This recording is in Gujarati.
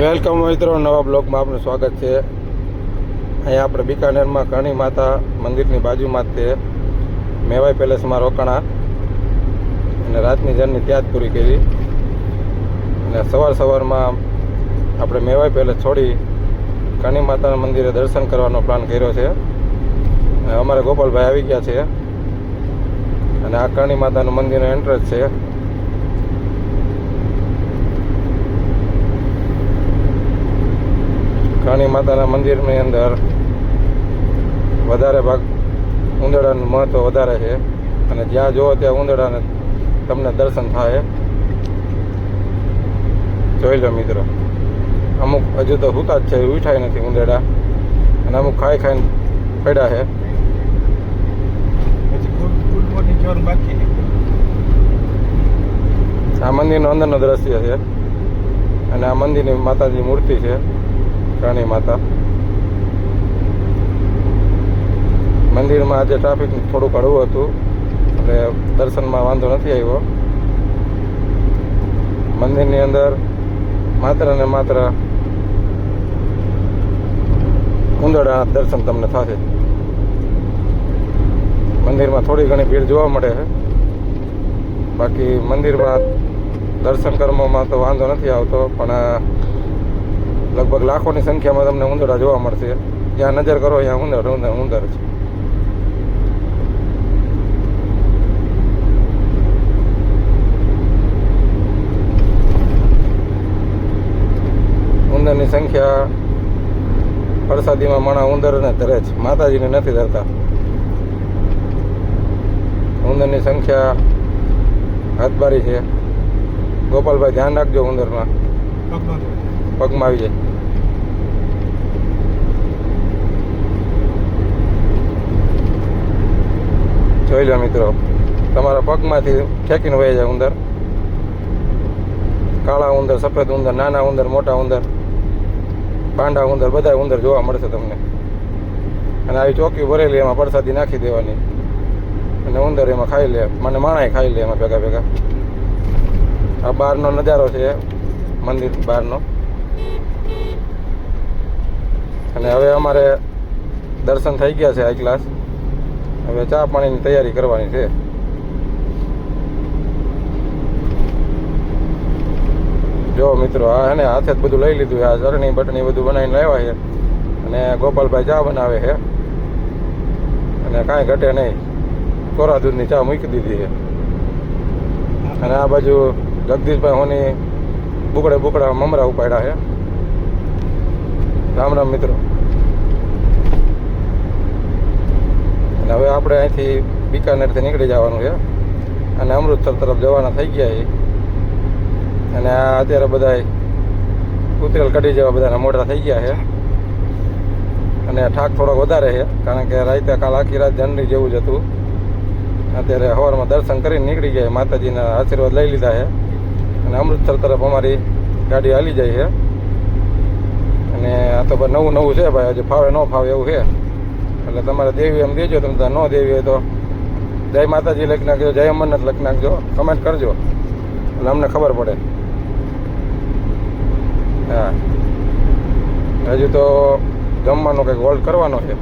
વેલકમ મિત્રો, નવા બ્લોગમાં આપનું સ્વાગત છે. અહીંયા આપણે બિકાનેરમાં કરણી માતા મંદિરની બાજુમાં જ તે મેવાઈ પેલેસમાં રોકાણા અને રાતની જર્ની ત્યાં જ પૂરી કરી. અને સવાર સવારમાં આપણે મેવાઈ પેલેસ છોડી કરણી માતાના મંદિરે દર્શન કરવાનો પ્લાન કર્યો છે. અને અમારે ગોપાલભાઈ આવી ગયા છે. અને આ કરણી માતાનું મંદિરનો એન્ટ્રન્સ છે. કાણી માતાના મંદિરની અંદર વધારે ભાગ ઉંદડાનું મહત્વ વધારે છે. અને જ્યાં જુઓ ત્યાં ઉંદડાને તમને દર્શન થાય. જોઈ લો મિત્રો. અમુક હજુ તો હુતા જ છે ઉઠાય નથી ઉંદરડા. અને અમુક ખાઈ ખાઈને પડ્યા છે. આ મંદિરનો અંદરનો દ્રશ્ય છે. અને આ મંદિરની માતાજી મૂર્તિ છે. રાણી માતા. મંદિરમાં આજે ટ્રાફિક થોડુંક હળવું હતું, એટલે દર્શનમાં વાંધો નથી આવ્યો. મંદિરની અંદર માત્ર ને માત્ર ઉંદરડા દર્શન તમને થશે. મંદિરમાં થોડી ઘણી ભીડ જોવા મળે છે. બાકી મંદિરમાં દર્શન કરવામાં તો વાંધો નથી આવતો, પણ લગભગ લાખોની સંખ્યામાં તમને ઉંદરડા જોવા મળશે. જ્યાં નજર કરો ત્યાં ઉંદર ઉંદર ઉંદર છે. ઉંદરની સંખ્યા વરસાદીમાં માણા ઉંદરને ધરે છે. માતાજીને નથી ધરતા. ઉંદરની સંખ્યા હાથબારી છે. ગોપાલભાઈ ધ્યાન રાખજો ઉંદરમાં. પગમાં આવી જાય. જોઈ લો મિત્રો. તમારા પગમાંથી ખેંચીને વહી જાય ઉંદર. કાળા ઉંદર, સફેદ ઉંદર, નાના ઉંદર, મોટા ઉંદર, પાંડા ઉંદર, બધા ઉંદર જોવા મળશે તમને. અને આવી ચોકી ભરેલી એમાં પડસાદી નાખી દેવાની. અને ઉંદર એમાં ખાઈ લે. મને માણાય ખાઈ લે એમાં ભેગા ભેગા. આ બહારનો નજારો છે મંદિર બહારનો અને હવે અમારે દર્શન થઈ ગયા છે આ ક્લાસ હવે ચા પાણીની તૈયારી કરવાની છે. જો મિત્રો, આ એને હાથે જ બધું લઈ લીધું છે. આ ચટણી, બટણી બધું બનાવીને લાવ્યા છે. અને ગોપાલભાઈ ચા બનાવે છે. અને કાંઈ ઘટે નહીં. કોરા દૂધની ચા મૂકી દીધી છે. અને આ બાજુ જગદીશભાઈ હોની બુકડે બુકડા મમરા ઉપાડ્યા છે. રામ રામ, મિત્રો. અને હવે આપણે અહીંથી બિકાનેરથી નીકળી જવાનું છે. અને અમૃતસર તરફ જવાના થઈ ગયા છે. અને આ અત્યારે બધા ઉતરેલ કઢી જેવા બધાના મોટા થઈ ગયા છે. અને ઠાક થોડોક વધારે છે, કારણ કે રાતે કાલ આખી રાત જનરી જેવું જ હતું. અત્યારે સવારમાં દર્શન કરીને નીકળી ગયા માતાજીના આશીર્વાદ લઈ લીધા છે. અને અમૃતસર તરફ અમારી ગાડી હાલી જાય છે. અને આ તો નવું નવું છે ભાઈ હજી ફાવે ન ફાવે એવું છે. એટલે તમારે દેવી એમ દેજો તમે ન દેવી હોય તો જય માતાજી લખી નાખજો, જય અમરનાથ લખી નાખજો કમેન્ટ કરજો. એટલે અમને ખબર પડે. હા. હજુ તો જમવાનો કંઈક હોલ્ડ કરવાનો છે.